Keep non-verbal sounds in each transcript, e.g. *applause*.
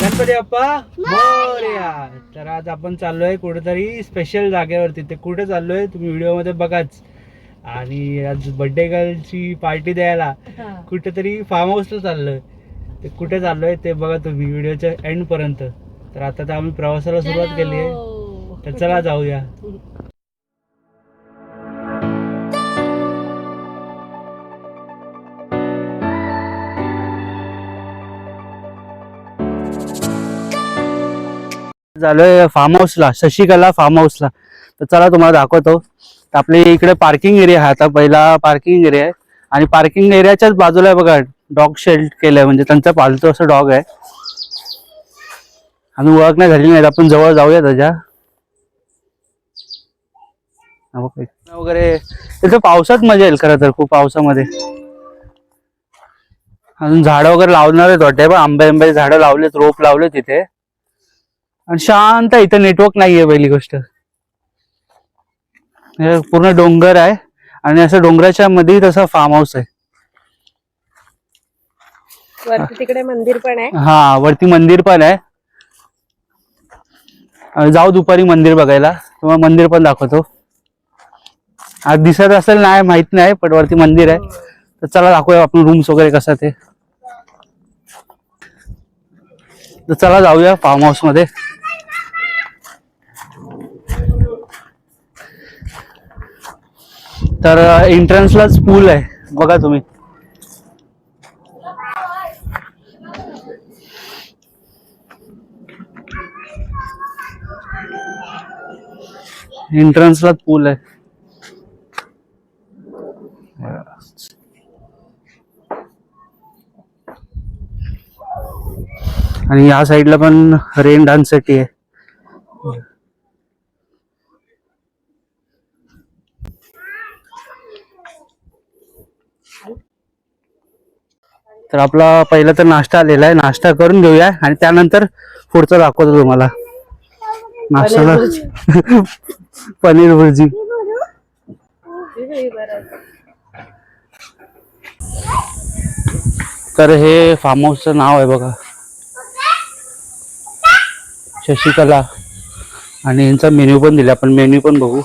गणपती बाप्पा मोरया. तर आज आपण चाललोय कुठेतरी स्पेशल जागेवरती. ते कुठे चाललोय तुम्ही व्हिडिओमध्ये बघाच. आणि आज बर्थडे गर्लची पार्टी द्यायला कुठेतरी फार्म हाऊसला चाललोय. ते कुठे चाललोय ते बघा तुम्ही व्हिडिओच्या एंड पर्यंत. तर आता तर आम्ही प्रवासाला सुरुवात केली आहे तर चला जाऊया. *laughs* झालोय फार्म हाऊसला शशिकला फार्म हाऊसला तर चला तुम्हाला दाखवतो. तर इकडे पार्किंग एरिया आहे आता पहिला पार्किंग एरिया आहे. आणि पार्किंग एरियाच्याच बाजूला आहे बघा डॉग शेल्ट केलंय म्हणजे त्यांचा पालतो असं डॉग आहे. आम्ही ओळख नाही झाली नाही आपण जवळ जाऊया त्याच्या. इथं वगैरे तिथं पावसात मजा येईल खरं तर खूप पावसामध्ये. अजून झाडं वगैरे लावणार आहेत वाटते पण आंबे आंबे झाडं लावलेत रोप लावले तिथे आणि शांत आहे इथं नेटवर्क नाहीये पहिली गोष्ट. हे पूर्ण डोंगर आहे. आणि असं डोंगराच्या मध्ये तसं फार्म हाऊस आहे. वरती तिकडे मंदिर पण आहे. हा वरती मंदिर पण आहे. जाऊ दुपारी मंदिर बघायला. तुम्हाला मंदिर पण दाखवतो. आज दिसत असेल नाही माहीत नाही पण वरती मंदिर आहे. तर चला दाखवूया आपण रूम्स वगैरे कसं ते. तर चला जाऊया फार्म हाऊसमध्ये. तर एंट्रन्सलाच पूल आहे. बघा तुम्ही. एंट्रन्सलाच पूल आहे. आणि या साईडला पण रेन डान्ससाठी आहे. तर आपला पहिला तर नाश्ता आलेला आहे. नाश्ता करून घेऊया आणि त्यानंतर पुढचं दाखवतो तुम्हाला. नाश्ता *laughs* पनीर भुर्जी. तर हे फार्म हाऊसचं नाव आहे बघा. शशिकला. आणि यांचा मेन्यू पण दिला. आपण मेन्यू पण बघू.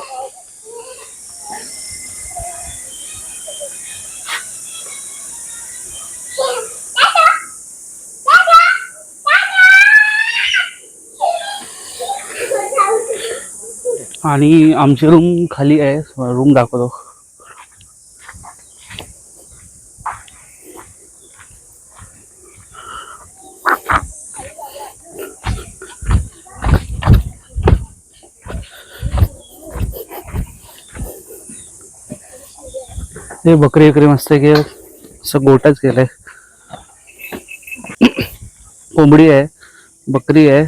आणि आमची रूम खाली आहे. रूम दाखवतो. हे बकरी वकरी मस्त की असं गोटाच केलंय. कोंबडी आहे बकरी आहे.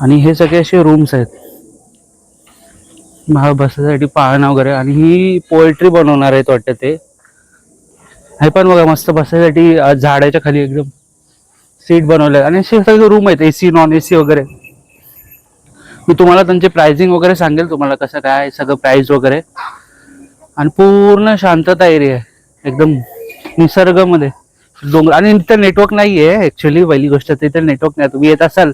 आणि हे सगळे असे रूम्स आहेत. महा बसायसाठी पाळणा वगैरे आणि ही पोल्ट्री बनवणार आहेत वाटतं ते. हे पण बघा मस्त बसायसाठी झाडाच्या खाली एकदम सीट बनवले आणि असे सगळे रूम आहेत एसी नॉन एसी वगैरे. मी तुम्हाला त्यांचे प्राइसिंग वगैरे सांगेल तुम्हाला कसं काय सगळं प्राइस वगैरे. आणि पूर्ण शांतता एरिया आहे. एकदम निसर्गामध्ये. डोंगर आणि तिथं नेटवर्क नाही आहे ऍक्च्युली पहिली गोष्ट तिथे नेटवर्क नाही. तुम्ही येत असाल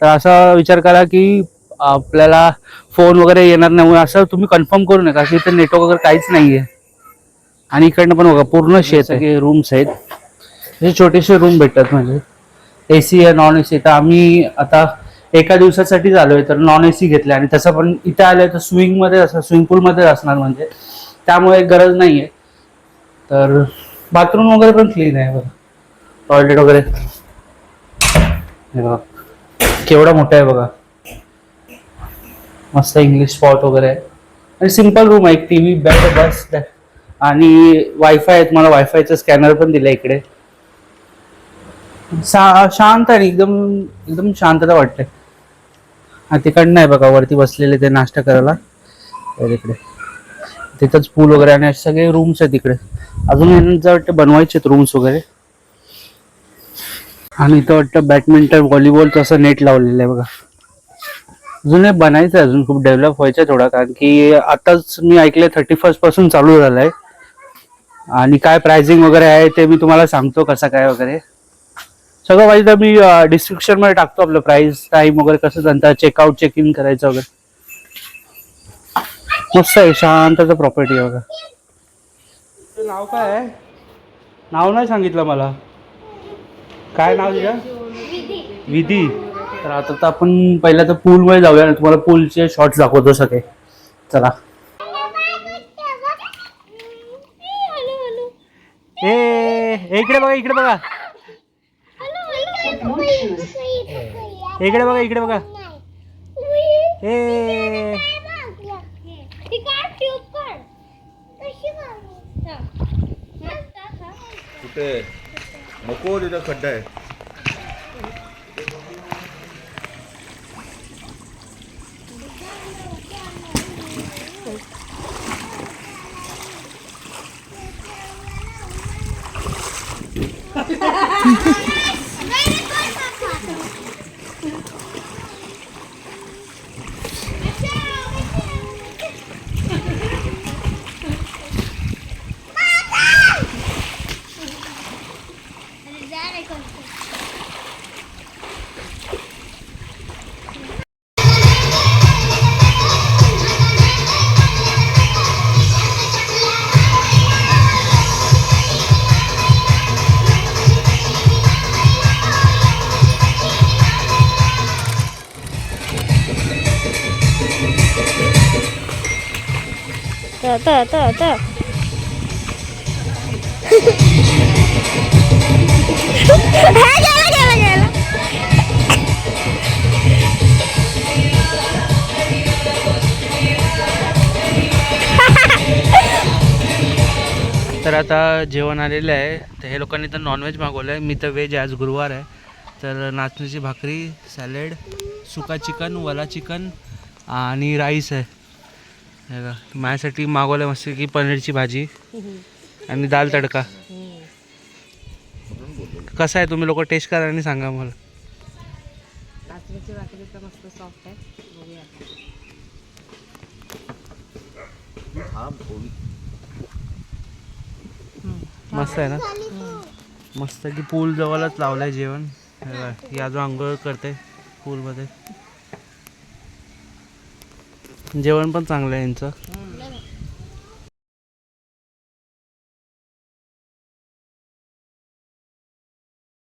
तर असा विचार करा की आपल्याला फोन वगैरे येणार नाही. असं तुम्ही कन्फर्म करू नका की इथे नेटवर्क वगैरे काहीच नाही आहे आणि इकडनं पण बघा पूर्ण शेत आहे. रूम्स आहेत. हे छोटेसे रूम भेटतात म्हणजे ए सी आहे नॉन ए सी तर आम्ही आता एका दिवसासाठी आलोय तर नॉन ए सी घेतले आणि तसं पण इथे आलोय तर स्विमिंगमध्ये असं स्विमिंग पूल मध्ये असणार म्हणजे. त्यामुळे गरज नाहीये. तर बाथरूम वगैरे पण क्लीन आहे बघा. टॉयलेट वगैरे. हे बघा. केवढा मोठा आहे बघा. मस्त इंग्लिश स्पॉट वगैरे आहे. आणि सिंपल रूम आहे. एक टीव्ही बेड बस आणि वायफाय आहे तुम्हाला वायफायचं स्कॅनर पण दिलं इकडे. शांत आहे. एकदम एकदम शांतता वाटते हा तिकडनं आहे बघा. वरती बसलेले ते नाश्ता करायला. इकडे. तिकडे तिथंच पूल वगैरे आणि असे सगळे रूम्स आहेत तिकडे अजून यांचं वाटतं बनवायचे आहेत रूम्स वगैरे. आणि इथं वाटतं बॅडमिंटन व्हॉलीबॉलचं असं नेट लावलेलं आहे बघा. अजून हे बनायचं आहे अजून खूप डेव्हलप व्हायचं आहे थोडा कारण की आताच मी ऐकलंय थर्टी फर्स्टपासून चालू आहे आणि काय प्राइसिंग वगैरे आहे ते मी तुम्हाला सांगतो कसं काय वगैरे. सगळं पाहिजे तर मी डिस्क्रिप्शनमध्ये टाकतो आपलं प्राईस टाईम वगैरे कसं नंतर चेकआउट चेक इन करायचं वगैरे. मस्त आहे शांतचं प्रॉपर्टी आहे बघा. नाव काय आहे? नाव नाही सांगितलं मला. काय नाव तुझं? विधी. तर आता तर आपण पहिल्या तर पूलमध्ये जाऊया आणि तुम्हाला पूलचे शॉर्ट्स दाखवतो सगळे. चला. ए, इकडे बघा इकडे बघा. इकडे बघा इकडे बघा. ए. कुठे नको तिथं खड्डा आहे Да, да, да, да. *laughs* तर आता जेवण आलेलं आहे. तर हे लोकांनी तर नॉनव्हेज मागवलं आहे मी तर व्हेज आहे आज गुरुवार आहे. तर नाचणीची भाकरी सॅलेड सुका चिकन वला चिकन आणि राईस आहे. हे बघा, माझ्यासाठी मागवलं आहे मस्त की पनीरची भाजी आणि दाल तडका. कसं आहे? तुम्ही लोक टेस्ट करा आणि सांगा मला नाचणीची भाकरी तर मस्त सॉफ्ट आहे. बघूया. हा. मस्त आहे ना? मस्त की पूल जवळच लावलंय जेवण. हे ही आजू आंघोळ करते पूलमध्ये जेवण पण चांगलं आहे यांचं.